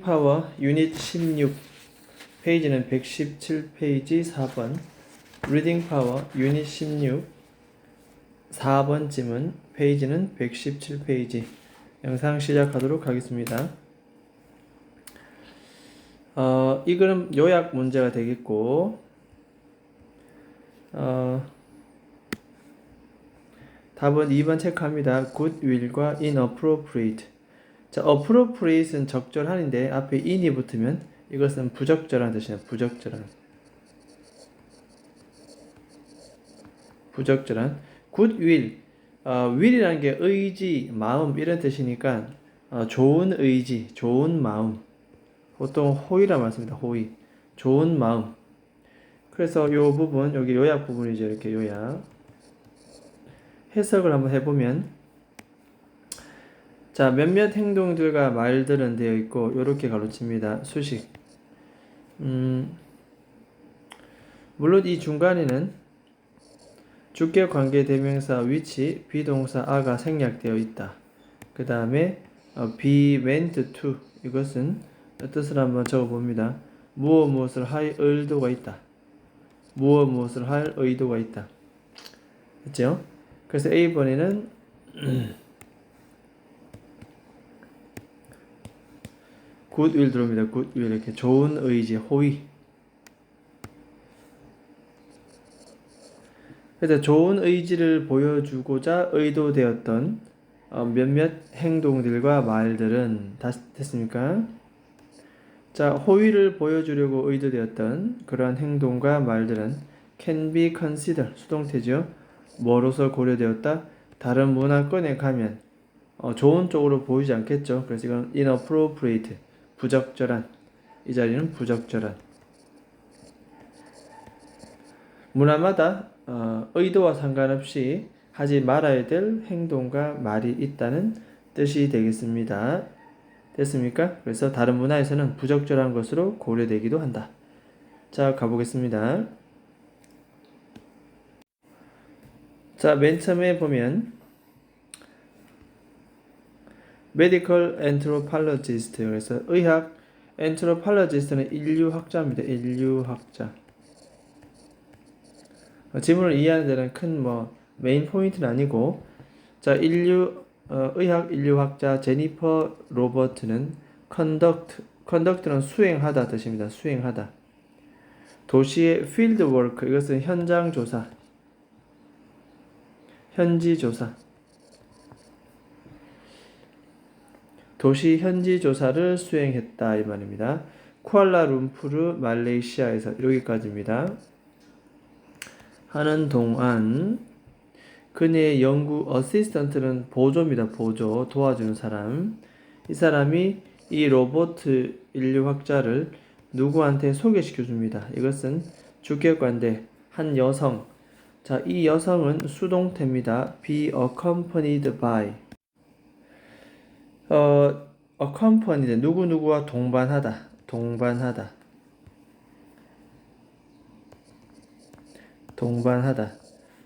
파워 유닛 16 페이지는 117페이지 4번 리딩 파워 유닛 16 4번쯤은 페이지는 117페이지 영상 시작하도록 하겠습니다. 어, 이 그럼 요약 문제가 되겠고 어, 답은 2번 체크합니다. goodwill과 inappropriate 자, appropriate는 적절한인데 앞에 in이 붙으면 이것은 부적절한 뜻이에요. 부적절한. 부적절한. goodwill. 어, will이라는 게 의지, 마음 이런 뜻이니까 어, 좋은 의지, 좋은 마음. 보통 호의라 말습니다. 호의. 좋은 마음. 그래서 요 부분 여기 요약 부분이죠. 이렇게 요약. 해석을 한번 해보면 자, 몇몇 행동들과 말들은 되어 있고 이렇게 가로칩니다. 수식. 음, 물론 이 중간에는 주격 관계 대명사 위치 비동사 아가 생략되어 있다. 그 다음에 어, be went to 이것은 뜻을 한번 적어봅니다. 무엇 무엇을 할 의도가 있다. 무엇 무엇을 할 의도가 있다. 그렇죠? 그래서 A번에는 굿윌 들어옵니다. 굿윌 이렇게 좋은 의지, 호의. 그래서 좋은 의지를 보여주고자 의도되었던 어, 몇몇 행동들과 말들은 다 됐습니까? 자, 호의를 보여주려고 의도되었던 그러한 행동과 말들은 can be considered 수동태죠. 뭐로서 고려되었다? 다른 문화권에 가면 어, 좋은 쪽으로 보이지 않겠죠. 그래서 이건 inappropriate 부적절한 이 자리는 부적절한 문화마다 어, 의도와 상관없이 하지 말아야 될 행동과 말이 있다는 뜻이 되겠습니다. 됐습니까? 그래서 다른 문화에서는 부적절한 것으로 고려되기도 한다. 자, 가보겠습니다. 자, 맨 처음에 보면 medical anthropologist 그래서 의학 anthropologist는 인류학자입니다. 인류학자. 어, 지문을 이해하는 데는 큰 뭐 메인 포인트는 아니고 자 인류 어, 의학 인류학자 제니퍼 로버트는 conduct conduct는 수행하다 뜻입니다. 수행하다. 도시의 field work 이것은 현장 조사, 현지 조사. 도시 현지 조사를 수행했다 이 말입니다. 쿠알라룸푸르 말레이시아에서 여기까지입니다. 하는 동안 그녀의 연구 어시스턴트는 보조입니다. 보조 도와주는 사람. 이 사람이 이 로버트 인류학자를 누구한테 소개시켜 줍니다. 이것은 주격관대 한 여성. 자, 이 여성은 수동태입니다. be accompanied by 어, accompanied 누구 누구와 동반하다. 동반하다. 동반하다.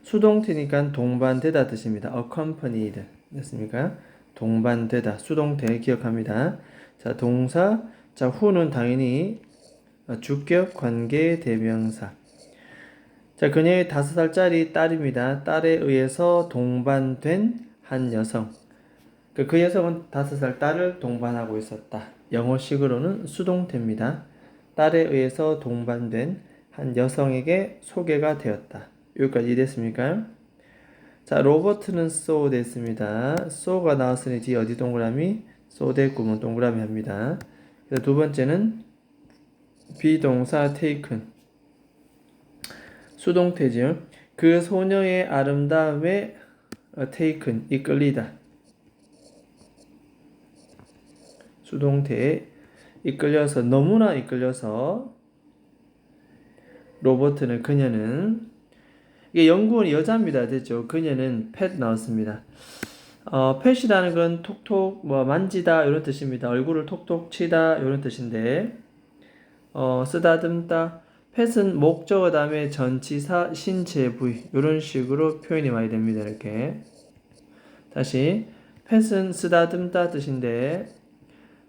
수동태니까 동반되다 뜻입니다. accompanied. 됐습니까? 동반되다. 수동태 기억합니다. 자, 동사. 자, 후는 당연히 주격 관계 대명사. 자, 그녀의 다섯 살짜리 딸입니다. 딸에 의해서 동반된 한 여성. 그, 그 여성은 다섯 살 딸을 동반하고 있었다. 영어식으로는 수동태입니다. 딸에 의해서 동반된 한 여성에게 소개가 되었다. 여기까지 이해됐습니까? 자, 로버트는 so 됐습니다. so가 나왔으니 뒤 어디 동그라미? so 됐구먼 동그라미 합니다. 두 번째는 비동사 taken. 수동태죠. 그 소녀의 아름다움에 taken, 이끌리다. 수동태에 이끌려서 너무나 이끌려서 로버트는 그녀는 이게 영국은 여자입니다. 됐죠? 그녀는 펫 나왔습니다. 어, 펫이라는 건 톡톡 뭐 만지다 이런 뜻입니다. 얼굴을 톡톡 치다 이런 뜻인데 어, 쓰다듬다 펫은 목적어 다음에 전치사 신체 부위 이런 식으로 표현이 많이 됩니다. 이렇게 다시 펫은 쓰다듬다 뜻인데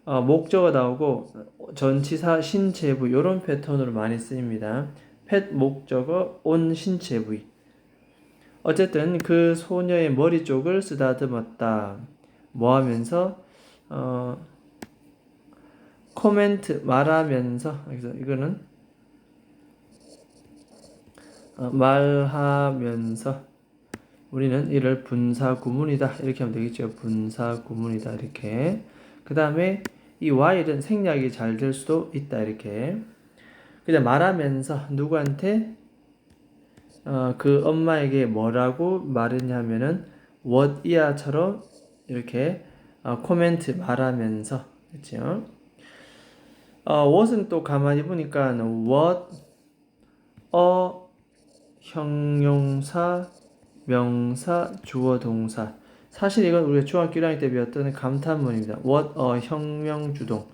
어, 목적어 나오고 전치사 신체부 이런 패턴으로 많이 쓰입니다. pet 목적어 온 신체 부위. 어쨌든 그 소녀의 머리 쪽을 쓰다듬었다. 뭐 하면서 어 코멘트 말하면서 그래서 이거는 어, 말하면서 우리는 이를 분사 구문이다 이렇게 하면 되겠죠. 분사 구문이다 이렇게. 그 다음에 이 while은 생략이 잘 될 수도 있다 이렇게. 그냥 말하면서 누구한테 어, 그 엄마에게 뭐라고 말했냐면은 what 이하처럼 이렇게 어, 코멘트 말하면서 그렇죠. 어, what은 또 가만히 보니까 what 어 형용사 명사 주어 동사 사실 이건 우리가 중학교 1학년 때 배웠던 감탄문입니다. what 어 혁명 주동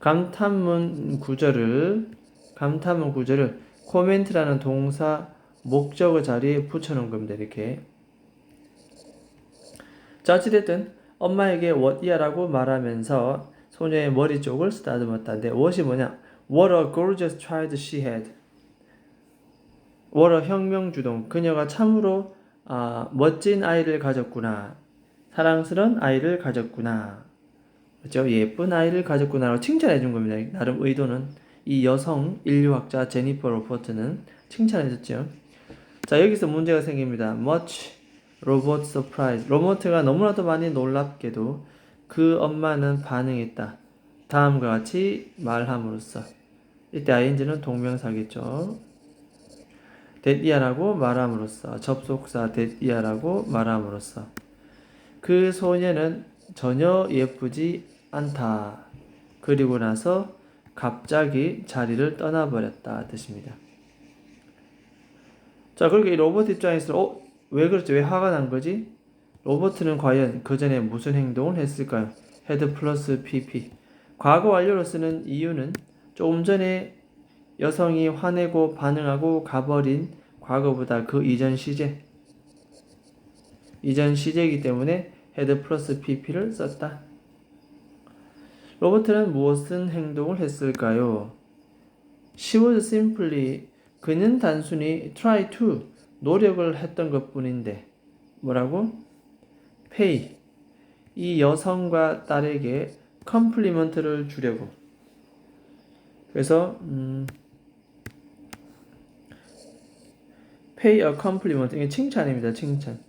감탄문 구절을 감탄문 구절을 코멘트라는 동사 목적어 자리에 붙여놓은 겁니다. 이렇게 자 어찌됐든 엄마에게 what이야라고 말하면서 소녀의 머리 쪽을 쓰다듬었다는데 what이 뭐냐? What a gorgeous child she had. What a 혁명주동. 그녀가 참으로 아, 멋진 아이를 가졌구나. 사랑스러운 아이를 가졌구나. 그렇죠? 예쁜 아이를 가졌구나라고 칭찬해 준 겁니다. 나름 의도는 이 여성 인류학자 제니퍼 로버트는 칭찬해 줬죠. 자, 여기서 문제가 생깁니다. much robot surprise. 로버트가 너무나도 많이 놀랍게도 그 엄마는 반응했다. 다음과 같이 말함으로써 이때 ing는 동명사겠죠. 데디아라고 말함으로써 접속사 데디아라고 말함으로써 그 소녀는 전혀 예쁘지 않다. 그리고 나서 갑자기 자리를 떠나버렸다 뜻입니다. 자, 그렇게 이 로봇 입장에서 어, 왜 그렇지? 왜 화가 난 거지? 로버트는 과연 그 전에 무슨 행동을 했을까요? 헤드 플러스 pp. 과거 완료로 쓰는 이유는 조금 전에 여성이 화내고 반응하고 가버린 과거보다 그 이전 시제. 이전 시제이기 때문에 헤드 플러스 pp를 썼다. 로버트는 무엇은 행동을 했을까요? She was simply 그는 단순히 try to 노력을 했던 것 뿐인데 뭐라고? pay 이 여성과 딸에게 컴플리먼트를 주려고 그래서 음, pay a compliment 이게 칭찬입니다 칭찬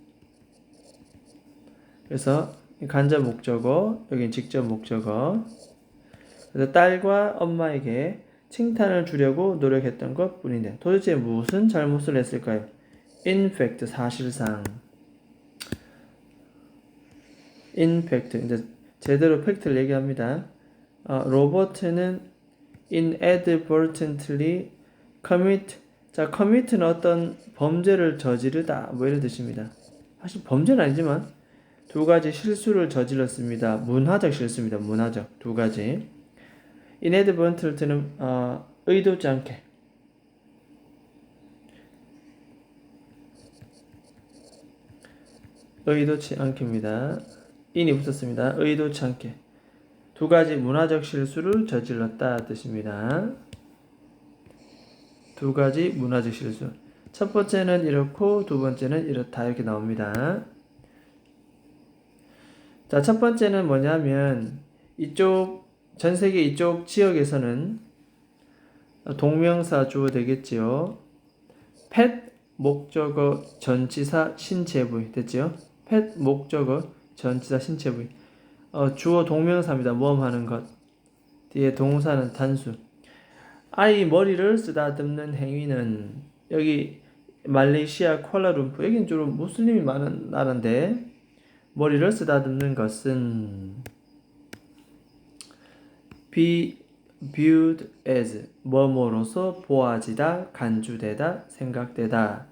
그래서 간접 목적어 여기 직접 목적어 그래서 딸과 엄마에게 칭찬을 주려고 노력했던 것 뿐인데 도대체 무슨 잘못을 했을까요? In fact 사실상 In fact 이제 제대로 팩트를 얘기합니다. 어, 로버트는 inadvertently commit 자 commit는 어떤 범죄를 저지르다 뭐 이런 뜻입니다. 사실 범죄는 아니지만 두 가지 실수를 저질렀습니다. 문화적 실수입니다. 문화적 두 가지. inadvertent는 어, 의도치 않게 의도치 않게입니다. 인이 붙었습니다. 의도치 않게 두 가지 문화적 실수를 저질렀다 뜻입니다. 두 가지 문화적 실수. 첫 번째는 이렇고 두 번째는 이렇다 이렇게 나옵니다. 자, 첫 번째는 뭐냐면 이쪽 전 세계 이쪽 지역에서는 동명사 주어 되겠지요. pet 목적어 전치사 신체 부위 됐지요? pet 목적어 전치사 신체 부위. 어, 주어 동명사입니다. 모험하는 것. 뒤에 동사는 단수. 아이 머리를 쓰다듬는 행위는 여기 말레이시아 콜라룸푸 여기는 주로 무슬림이 많은 나라인데 머리를 쓰다듬는 것은 be viewed as 뭐뭐로서 보아지다, 간주되다, 생각되다.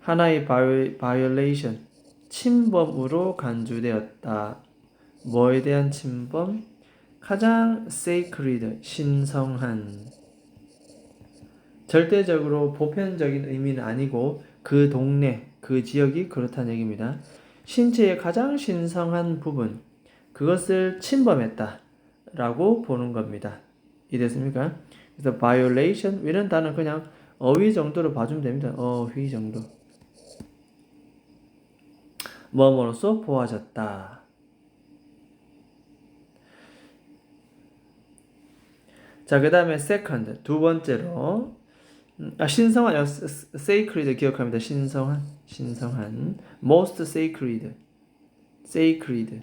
하나의 violation 침범으로 간주되었다. 뭐에 대한 침범? 가장 sacred, 신성한. 절대적으로 보편적인 의미는 아니고 그 동네, 그 지역이 그렇다는 얘기입니다. 신체의 가장 신성한 부분, 그것을 침범했다 라고 보는 겁니다. 이해됐습니까? 그래서 violation 이런 단어 그냥 어휘 정도로 봐주면 됩니다. 어휘 정도. 뭐뭐로써 보아졌다. 자, 그 다음에 second 두 번째로 음, 아 신성한 아, sacred 기억합니다. 신성한 신성한 most sacred sacred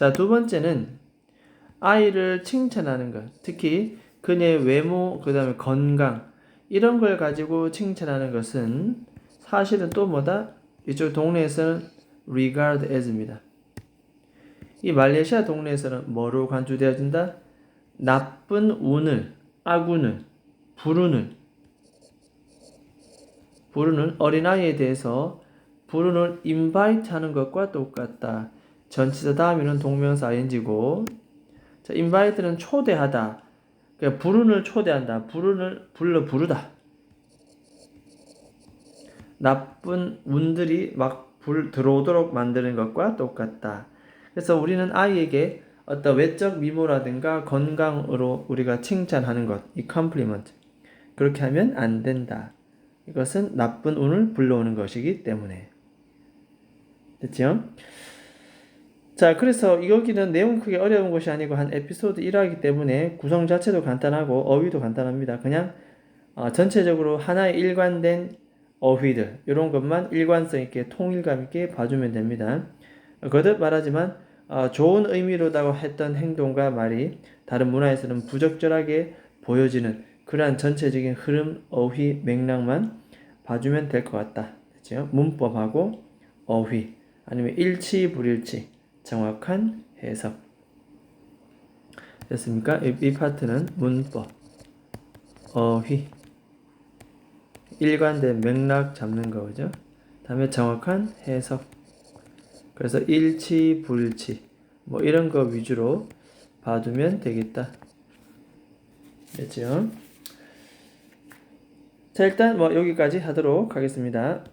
자, 두 번째는 아이를 칭찬하는 것. 특히 그녀의 외모, 그 다음에 건강, 이런 걸 가지고 칭찬하는 것은 사실은 또 뭐다? 이쪽 동네에서는 regard as입니다. 이 말레이시아 동네에서는 뭐로 간주되어진다? 나쁜 운을, 악운을, 불운을, 불운을 어린아이에 대해서 불운을 invite 하는 것과 똑같다. 전치사 다음에는 동명사 ing고 자, invite는 초대하다. 그러니까 불운을 초대한다. 불운을 불러 부르다. 나쁜 운들이 막 불 들어오도록 만드는 것과 똑같다. 그래서 우리는 아이에게 어떤 외적 미모라든가 건강으로 우리가 칭찬하는 것, 이 compliment. 그렇게 하면 안 된다. 이것은 나쁜 운을 불러오는 것이기 때문에. 됐죠? 자, 그래서 여기는 내용 크게 어려운 것이 아니고 한 에피소드 1화이기 때문에 구성 자체도 간단하고 어휘도 간단합니다. 그냥 어, 전체적으로 하나의 일관된 어휘들 이런 것만 일관성 있게 통일감 있게 봐주면 됩니다. 거듭 말하지만 어, 좋은 의미로다고 했던 행동과 말이 다른 문화에서는 부적절하게 보여지는 그러한 전체적인 흐름, 어휘, 맥락만 봐주면 될 것 같다. 그렇죠? 문법하고 어휘 아니면 일치, 불일치 정확한 해석 됐습니까? 이, 이 파트는 문법, 어휘 일관된 맥락 잡는 거죠. 다음에 정확한 해석. 그래서 일치, 불일치 뭐 이런 거 위주로 봐두면 되겠다. 됐죠? 자 일단 뭐 여기까지 하도록 하겠습니다.